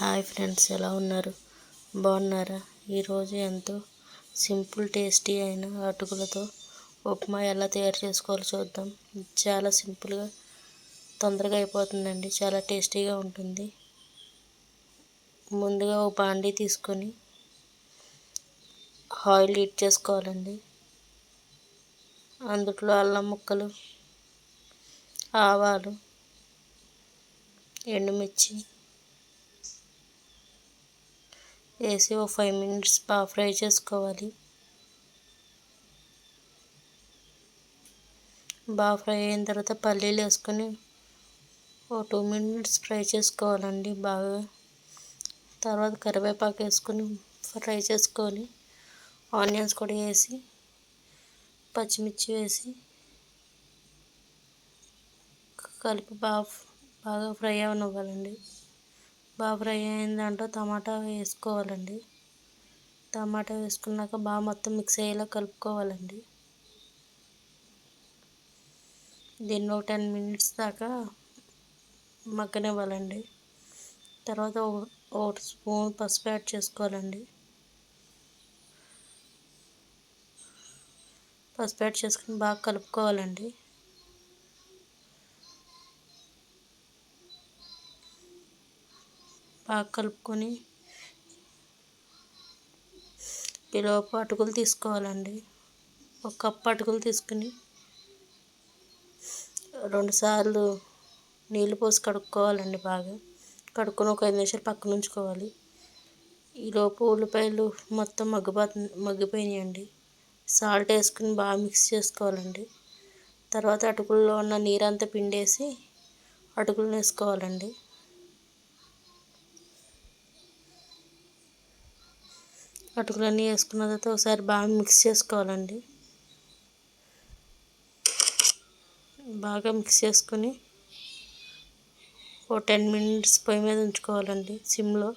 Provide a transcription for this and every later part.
Hi friends ఎలా ఉన్నారు? బాగున్నారా? ఈరోజు ఎంతో సింపుల్ టేస్టీ అయిన అటుకులతో ఉప్మా ఎలా తయారు చేసుకోవాలో చూద్దాం. చాలా సింపుల్గా తొందరగా అయిపోతుందండి. చాలా టేస్టీగా ఉంటుంది. ముందుగా ఒక బాండీ తీసుకొని ఆయిల్ హీట్ చేసుకోవాలండి. అందులో అల్లం ముక్కలు ఆవాలు ఎండుమిర్చి వేసి ఒక ఫైవ్ మినిట్స్ బాగా ఫ్రై చేసుకోవాలి. బాగా ఫ్రై అయిన తర్వాత పల్లీలు వేసుకొని ఒక టూ మినిట్స్ ఫ్రై చేసుకోవాలండి బాగా. తర్వాత కరివేపాకు వేసుకొని ఫ్రై చేసుకొని ఆనియన్స్ కూడా వేసి పచ్చిమిర్చి వేసి కలిపి బాగా బాగా ఫ్రై అవనివ్వాలండి. బాగా ఫ్రై అయిన దాంట్లో టమాటా వేసుకోవాలండి. టమాటా వేసుకున్నాక బాగా మొత్తం మిక్స్ అయ్యేలా కలుపుకోవాలండి. దీన్ని ఒక టెన్ మినిట్స్ దాకా మగ్గనివ్వాలండి. తర్వాత ఒక స్పూన్ పసుపు యాడ్ చేసుకోవాలండి. పసుపు యాడ్ చేసుకుని బాగా కలుపుకోవాలండి. బాగా కలుపుకొని ఈలోపు అటుకులు తీసుకోవాలండి. ఒక కప్పు అటుకులు తీసుకుని రెండుసార్లు నీళ్ళు పోసి కడుక్కోవాలండి బాగా. కడుక్కొని ఒక ఐదు నిమిషాలు పక్కన ఉంచుకోవాలి. ఈలోపు ఉల్లిపాయలు మొత్తం మగ్గిపోతు మగ్గిపోయినాయండి. సాల్ట్ వేసుకుని బాగా మిక్స్ చేసుకోవాలండి. తర్వాత అటుకుల్లో ఉన్న నీరంతా పిండేసి అటుకులను వేసుకోవాలండి. అటుకులన్నీ వేసుకున్న తర్వాత ఒకసారి బాగా మిక్స్ చేసుకోవాలండి. బాగా మిక్స్ చేసుకొని ఓ టెన్ మినిట్స్ పొయ్యి మీద ఉంచుకోవాలండి సిమ్లో.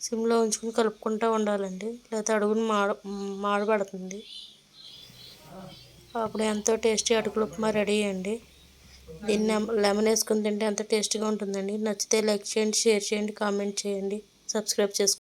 సిమ్లో ఉంచుకొని కలుపుకుంటూ ఉండాలండి. లేకపోతే అడుగుని మాడ మాడబడుతుంది అప్పుడు ఎంతో టేస్టీ అటుకులు ఉప్మా రెడీ అండి. దీన్ని లెమన్ వేసుకుని తింటే ఎంత టేస్టీగా ఉంటుందండి. నచ్చితే లైక్ చేయండి షేర్ చేయండి కామెంట్ చేయండి. సబ్స్క్రైబ్ చేసుకోండి.